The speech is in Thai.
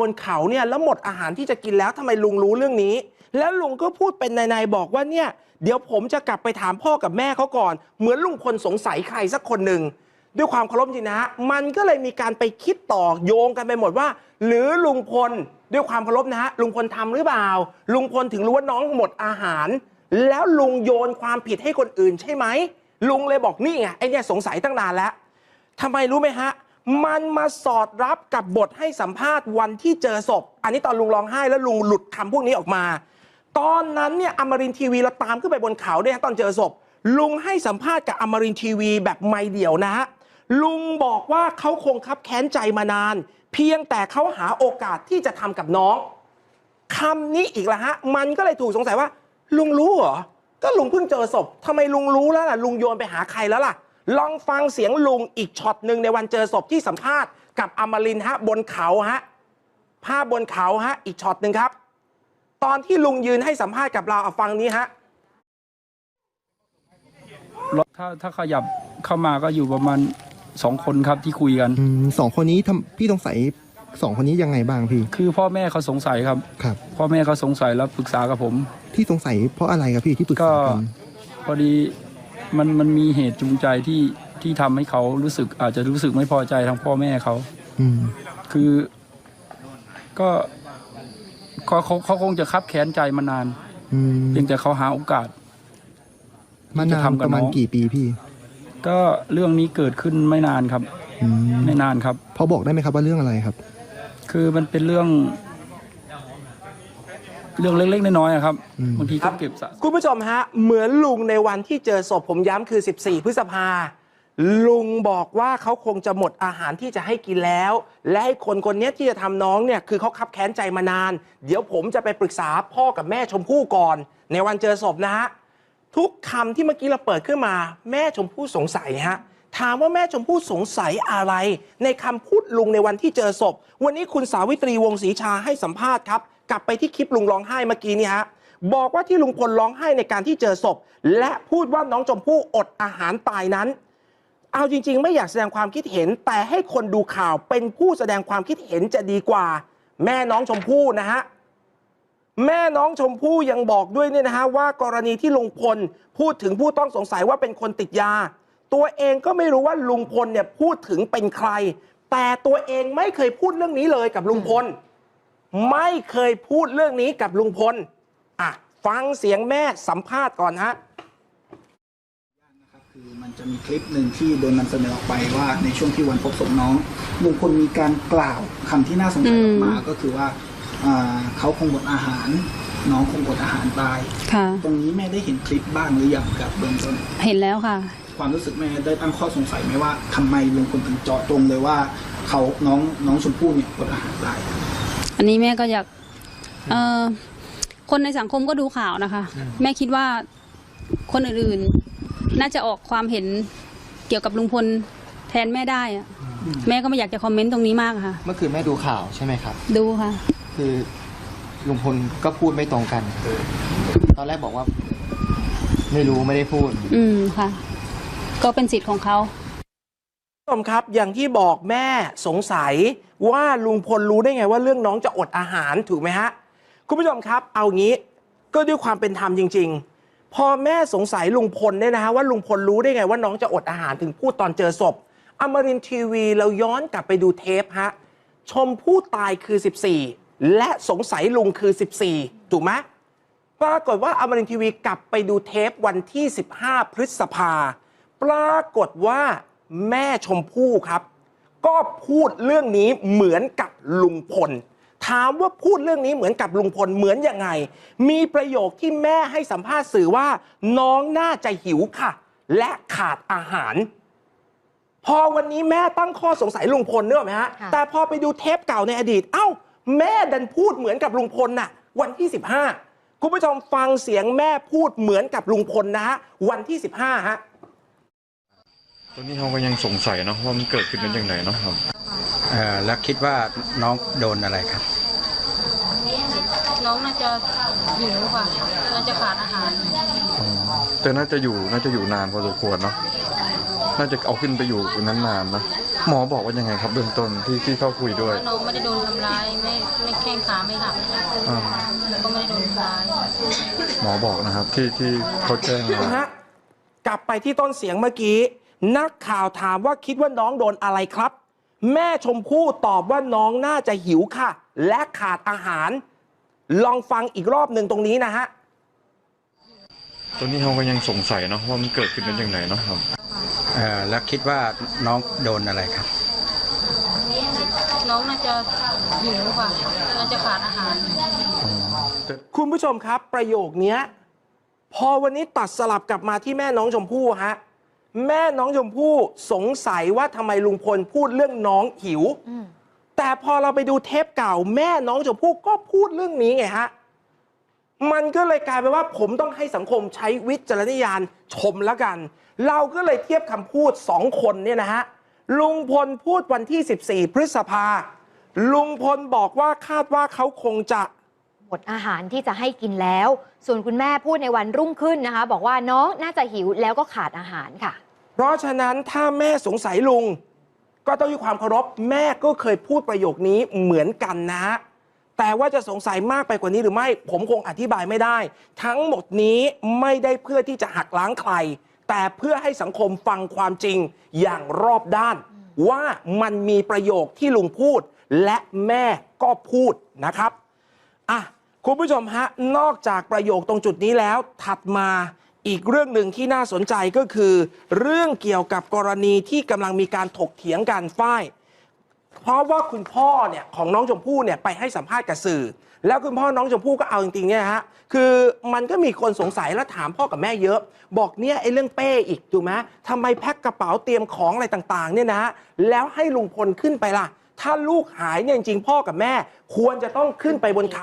บนเขาเนี่ยแล้วหมดอาหารที่จะกินแล้วทำไมลุงรู้เรื่องนี้ แล้วลุงก็พูดเป็นในๆบอกว่าเนี่ย เดี๋ยวผมจะกลับไปถามพ่อกับแม่เขาก่อน เหมือนลุงพลสงสัยใครสักคนหนึ่งด้วยความเคารพจริงนะฮะมันก็เลยมีการไปคิดต่อโยงกันไปหมดว่า หรือลุงพลด้วยความเคารพนะฮะลุงพลทำหรือเปล่า ลุงพลถึงรู้ว่าน้องหมดอาหาร แล้วลุงโยนความผิดให้คนอื่นใช่ไหมลุงเลยบอกนี่ไงไอเนี่ยสงสัยตั้งนานแล้วทำไมรู้ไหมฮะ มันมาสอดรับกับบทให้สัมภาษณ์วันที่เจอศพ อันนี้ตอนลุงร้องไห้แล้วลุงหลุดคำพวกนี้ออกมา ตอนนั้นเนี่ยอมรินทีวีเราตามขึ้นไปบนเขาด้วยตอนเจอศพ ลุงให้สัมภาษณ์กับอมรินทีวีแบบไม่เดี่ยวนะฮะลุงบอกว่าเขาคงคับแค้นใจมานาน เพียงแต่เขาหาโอกาสที่จะทำกับน้องคำนี้อีกละฮะ มันก็เลยถูกสงสัยว่า ลุงรู้เหรอ ก็ลุงเพิ่งเจอศพทำไมลุงรู้แล้วล่ะ ลุงโยนไปหาใครแล้วล่ะ ลองฟังเสียงลุงอีกช็อตหนึ่งในวันเจอศพที่สัมภาษณ์กับอมรินทร์ฮะบนเขาฮะภาพบนเขาฮะอีกช็อตหนึ่งครับ ตอนที่ลุงยืนให้สัมภาษณ์กับเราเอาฟังนี้ฮะรถถ้าถ้าขยับเข้ามาก็อยู่ประมาณสองคนครับที่คุยกัน อืมสองคนนี้ทำพี่สงสัยสองคนนี้ยังไงบ้างพี่คือพ่อแม่เขาสงสัยครับ ครับ พ่อแม่เขาสงสัยแล้วปรึกษากับผม ที่สงสัยเพราะอะไรครับพี่ที่ปรึกก็ษากันพอดี มันมันมีเหตุจูงใจที่ที่ทำให้เขารู้สึกอาจจะรู้สึกไม่พอใจทางพ่อแม่เขา อืม คือก็เขาเขาเขาคงจะคับแค้นใจมานานอืมเพียงแต่เขาหาโอกาส มานานจะทำกับประมาณน้องกี่ปีพี่ ก็เรื่องนี้เกิดขึ้นไม่นานครับ อืมไม่นานครับ พอบอกได้ไหมครับว่าเรื่องอะไรครับ คือมันเป็นเรื่อง เรื่องเล็กๆน้อยๆอะครับอืมบางทีก็เก็บสะคุณผู้ชมฮะ เหมือนลุงในวันที่เจอศพผมย้ำคือ 14 พฤษภา ลุงบอกว่าเขาคงจะหมดอาหารที่จะให้กินแล้ว และให้คนคนนี้ที่จะทำน้องเนี่ยคือเขาคับแค้นใจมานาน เดี๋ยวผมจะไปปรึกษาพ่อกับแม่ชมพู่ก่อน ในวันเจอศพนะฮะ ทุกคำที่เมื่อกี้เราเปิดขึ้นมา แม่ชมพู่สงสัยฮะ ถามว่าแม่ชมพู่สงสัยอะไร ในคำพูดลุงในวันที่เจอศพ วันนี้คุณสาวิตรีวงศ์ศรีชาให้สัมภาษณ์ครับ กลับไปที่คลิปลุงร้องไห้เมื่อกี้นี่ฮะบอกว่าที่ลุงพลร้องไห้ในการที่เจอศพ และพูดว่าน้องชมพู่อดอาหารตายนั้น เอาจริง ๆ ไม่อยากแสดงความคิดเห็น แต่ให้คนดูข่าวเป็นผู้แสดงความคิดเห็นจะดีกว่า แม่น้องชมพู่นะฮะแม่น้องชมพู่ยังบอกด้วยเนี่ยนะฮะว่ากรณีที่ลุงพลพูดถึงผู้ต้องสงสัยว่าเป็นคนติดยา ตัวเองก็ไม่รู้ว่าลุงพลเนี่ยพูดถึงเป็นใคร แต่ตัวเองไม่เคยพูดเรื่องนี้เลยกับลุงพล ไม่เคยพูดเรื่องนี้กับลุงพลอะฟังเสียงแม่สัมภาษณ์ก่อนฮะครับคือมันจะมีคลิปหนึ่งที่โดนนำเสนอออกไปว่าในช่วงที่วันพบศพน้องลุงพลมีการกล่าวคำที่น่าสงสัยออกมาก็คือว่าอ่าเขาคงอดอาหาร น้องคงอดอาหารตายค่ะตรงนี้แม่ได้เห็นคลิปบ้างหรือยังกับเบื้องต้นเห็นแล้วค่ะ ความรู้สึกแม่ได้ตั้งข้อสงสัยไหมว่าทำไมลุงพลถึงเจาะจงเลยว่า เขาน้องน้องชมพู่เนี่ยอดอาหารตาย อันนี้แม่ก็อยากเอ่อคนในสังคมก็ดูข่าวนะคะ แม่คิดว่าคนอื่นๆ น่าจะออกความเห็นเกี่ยวกับลุงพลแทนแม่ได้อะแม่ก็ไม่อยากจะคอมเมนต์ตรงนี้มากอะค่ะ เมื่อคืนแม่ดูข่าวใช่ไหมครับ ดูค่ะ คือลุงพลก็พูดไม่ตรงกัน ตอนแรกบอกว่า ไม่รู้ไม่ได้พูด อืมค่ะ ก็เป็นสิทธิ์ของเขาคุณผู้ชมครับอย่างที่บอกแม่สงสัยว่าลุงพลรู้ได้ไงว่าเรื่องน้องจะอดอาหารถูกไหมฮะคุณผู้ชมครับเอางี้ก็ด้วยความเป็นธรรมจริง ๆ พอแม่สงสัยลุงพลเนี่ยนะฮะว่าลุงพลรู้ได้ไงว่าน้องจะอดอาหารถึงพูดตอนเจอศพอมรินทีวีเราย้อนกลับไปดูเทปฮะชมผู้ตายคือ 14 และสงสัยลุงคือ 14 ถูกไหมปรากฏว่าอมรินทีวีกลับไปดูเทปวันที่ 15 พฤษภา ปรากฏว่าแม่ชมพู่ครับ ก็พูดเรื่องนี้เหมือนกับลุงพล ถามว่าพูดเรื่องนี้เหมือนกับลุงพลเหมือนยังไง มีประโยคที่แม่ให้สัมภาษณ์สื่อว่า น้องน่าจะหิวค่ะ และขาดอาหาร พอวันนี้แม่ตั้งข้อสงสัยลุงพลเนกอะไหมฮะค่ะแต่พอไปดูเทปเก่าในอดีต เอ้า แม่ดันพูดเหมือนกับลุงพลน่ะ วันที่ 15 คุณผู้ชมฟังเสียงแม่พูดเหมือนกับลุงพลนะฮะวันที่ 15ฮะ ตอนนี้เขาก็ยังสงสัยเนาะว่ามันเกิดขึ้นได้ยังไงเนาะครับเอ่อแล้วคิดว่าน้องโดนอะไรครับ น้องน่าจะหิวค่ะน่าจะขาดอาหาร แต่น่าจะอยู่น่าจะอยู่นานพอสมควรเนาะน่าจะเอาขึ้นไปอยู่นั้นนานๆนะคหมอบอกว่ายังไงครับเบื้องต้นที่ที่เขาคุยด้วยว่าน้องไม่ได้โดนทำร้ายไม่ไม่แข้งขาไม่หักอ่าแล้วก็ไม่ได้โดนทำร้าย หมอบอกนะครับที่ที่เขาแจ้งมานะฮะกลับไปที่ต้นเสียงเมื่อกี้ นักข่าวถามว่าคิดว่าน้องโดนอะไรครับ แม่ชมพู่ตอบว่าน้องน่าจะหิวค่ะ และขาดอาหาร ลองฟังอีกรอบหนึ่งตรงนี้นะฮะตอนนี้เขาก็ยังสงสัยเนาะว่ามันเกิดขึ้นได้ยังไงเนาะครับเอ่อแล้วคิดว่าน้องโดนอะไรครับ น้องน่าจะหิวค่ะน่าจะขาดอาหาร คุณผู้ชมครับประโยคเนี้ย พอวันนี้ตัดสลับกลับมาที่แม่น้องชมพู่ฮะ แม่น้องชมพู่สงสัยว่าทำไมลุงพลพูดเรื่องน้องหิวแต่พอเราไปดูเทปเก่า แม่น้องชมพู่ก็พูดเรื่องนี้ไงฮะ มันก็เลยกลายเป็นว่าผมต้องให้สังคมใช้วิจารณญาณชมแล้วกัน เราก็เลยเทียบคำพูดสองคนเนี่ยนะฮะ ลุงพลพูดวันที่ 14 พฤษภา ลุงพลบอกว่าคาดว่าเขาคงจะ หมดอาหารที่จะให้กินแล้ว ส่วนคุณแม่พูดในวันรุ่งขึ้นนะคะ บอกว่าน้องน่าจะหิวแล้วก็ขาดอาหารค่ะ เพราะฉะนั้นถ้าแม่สงสัยลุง ก็ต้องด้วยความเคารพแม่ก็เคยพูดประโยคนี้เหมือนกันนะ แต่ว่าจะสงสัยมากไปกว่านี้หรือไม่ ผมคงอธิบายไม่ได้ ทั้งหมดนี้ไม่ได้เพื่อที่จะหักล้างใคร แต่เพื่อให้สังคมฟังความจริงอย่างรอบด้าน ว่ามันมีประโยคที่ลุงพูด และแม่ก็พูดนะครับอะ คุณผู้ชมฮะ นอกจากประโยคตรงจุดนี้แล้ว ถัดมาอีกเรื่องหนึ่งที่น่าสนใจก็คือ เรื่องเกี่ยวกับกรณีที่กำลังมีการถกเถียงกันฝ้ายเพราะว่าคุณพ่อเนี่ยของน้องชมพู่เนี่ยไปให้สัมภาษณ์กับสื่อ แล้วคุณพ่อน้องชมพู่ก็เอาจริงๆเนี่ยฮะคือมันก็มีคนสงสัยแล้วถามพ่อกับแม่เยอะ บอกเนี่ยไอ้เรื่องเป้อีกถูกไหมทำไมแพ็คกระเป๋าเตรียมของอะไรต่างๆเนี่ยนะฮะแล้วให้ลุงพลขึ้นไปล่ะ ถ้าลูกหายเนี่ยจริงๆพ่อกับแม่ ควรจะต้องขึ้นไปบนเขา